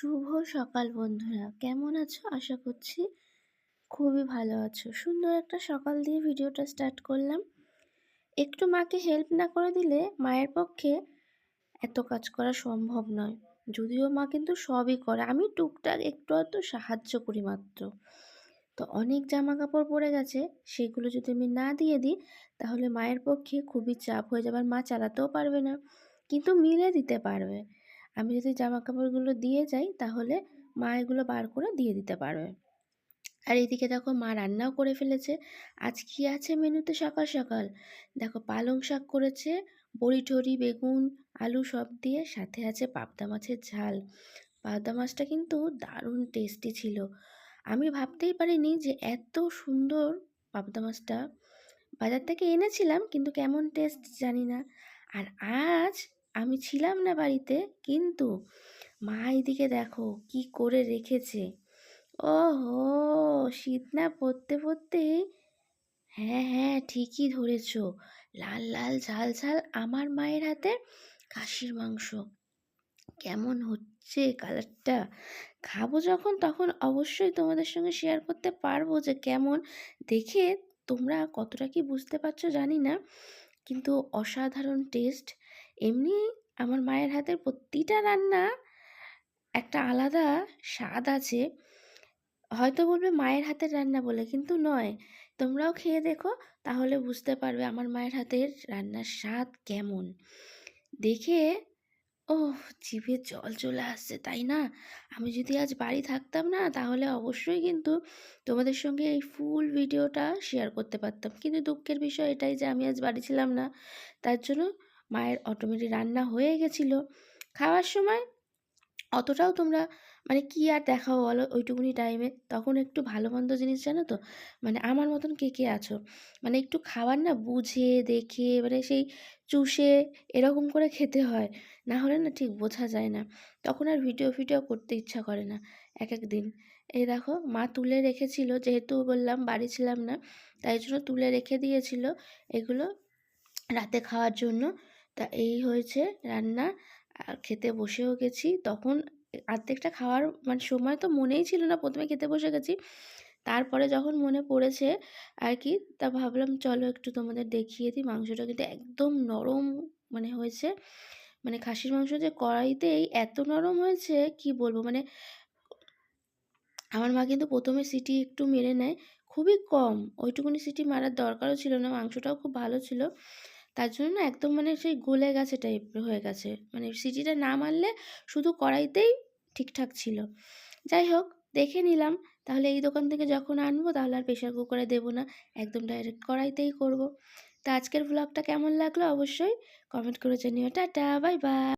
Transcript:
শুভ সকাল বন্ধুরা। কেমন আছো? আশা করছি খুবই ভালো আছো। সুন্দর একটা সকাল দিয়ে ভিডিওটা স্টার্ট করলাম। একটু মাকে হেল্প না করে দিলে মায়ের পক্ষে এত কাজ করা সম্ভব নয়। যদিও মা কিন্তু সবই করে। আমি টুকটাক একটু আধটু সাহায্য করি মাত্র। তো অনেক জামা কাপড় পরে গেছে। সেগুলো যদি আমি না দিয়ে দিই, তাহলে মায়ের পক্ষে খুবই চাপ হয়ে যাবে আর মা চালাতেও পারবে না। কিন্তু মিলে দিতে পারবে। আমি যদি জামা কাপড়গুলো দিয়ে যাই, তাহলে মা এগুলো বার করে দিয়ে দিতে পারবে। আর এদিকে দেখো মা রান্নাও করে ফেলেছে। আজ কি আছে মেনুতে সকাল সকাল? দেখো পালং শাক করেছে, বড়ি টড়ি, বেগুন, আলু সব দিয়ে সাথে আছে পাবদা মাছের ঝাল। পাবদা মাছটা কিন্তু দারুণ টেস্টি ছিল। আমি ভাবতেই পারিনি যে এত সুন্দর পাবদা মাছটা। বাজার থেকে এনেছিলাম, কিন্তু কেমন টেস্ট জানি না। আর আজ আমি ছিলাম না বাড়িতে, কিন্তু মা এদিকে দেখো কি করে রেখেছে। ও হো শীত না পড়তে পড়তেই হ্যাঁ হ্যাঁ ঠিকই ধরেছ। লাল লাল, ঝাল ঝাল আমার মায়ের হাতে খাসির মাংস। কেমন হচ্ছে কালারটা? খাব যখন, তখন অবশ্যই তোমাদের সঙ্গে শেয়ার করতে পারব যে কেমন। দেখে তোমরা কতটা কি বুঝতে পারছ জানি না, কিন্তু অসাধারণ টেস্ট এমনি আমার মায়ের হাতের প্রতিটা রান্না একটা আলাদা স্বাদ আছে। হয়তো বলবে মায়ের হাতের রান্না বলে, কিন্তু নয়। তোমরাও খেয়ে দেখো, তাহলে বুঝতে পারবে আমার মায়ের হাতের রান্নার স্বাদ কেমন। দেখে ও জিভে জল চলে আসছে, তাই না? আমি যদি আজ বাড়ি থাকতাম না, তাহলে অবশ্যই কিন্তু তোমাদের সঙ্গে এই ফুল ভিডিওটা শেয়ার করতে পারতাম। কিন্তু দুঃখের বিষয় এটাই যে আমি আজ বাড়ি ছিলাম না, তার জন্য মায়ের অটোমেটিক রান্না হয়ে গেছিল। খাওয়ার সময় অতটাও তোমরা মানে কি আর দেখাও বলো ওইটুকুনি টাইমে তখন একটু ভালো মন্দ জিনিস জানো তো? মানে আমার মতন কে কে আছো? মানে একটু খাবার না বুঝে, দেখে মানে সেই চুষে এরকম করে খেতে হয়। না হলে না ঠিক বোঝা যায় না। তখন আর ভিডিও ফিডিও করতে ইচ্ছা করে না এক এক দিন। এই দেখো, মা তুলে রেখেছিল, যেহেতু বললাম বাড়ি ছিলাম না, তাই জন্য তুলে রেখে দিয়েছিল এগুলো রাতে খাওয়ার জন্য। তা এই হয়েছে রান্না। আর খেতে বসেও গেছি। তখন আর্ধেকটা খাওয়ার মানে সময় তো মনেই ছিল না প্রথমে খেতে বসে গেছি। তারপরে যখন মনে পড়েছে আর কি, তা ভাবলাম চলো একটু তোমাদের দেখিয়ে দিই। মাংসটা কিন্তু একদম নরম মানে হয়েছে। মানে খাসির মাংস যে কড়াইতেই এত নরম হয়েছে, কি বলব? মানে আমার মা কিন্তু প্রথমে সিটি একটু মেরে নেয়। খুবই কম। ওইটুকুনি সিটি মারার দরকারও ছিল না। মাংসটাও খুব ভালো ছিল। তার জন্য না একদম মানে সেই গলে গেছে টাইপ হয়ে গেছে। মানে সিটিটা না মারলে শুধু কড়াইতেই ঠিকঠাক ছিল। যাই হোক, দেখে নিলাম। তাহলে এই দোকান থেকে যখন আনব তাহলে আর প্রেশার কুকারে দেবো না। একদম ডাইরেক্ট কড়াইতেই করব। তা আজকের ভ্লগটা কেমন লাগল অবশ্যই কমেন্ট করে জানিও। Tata bye bye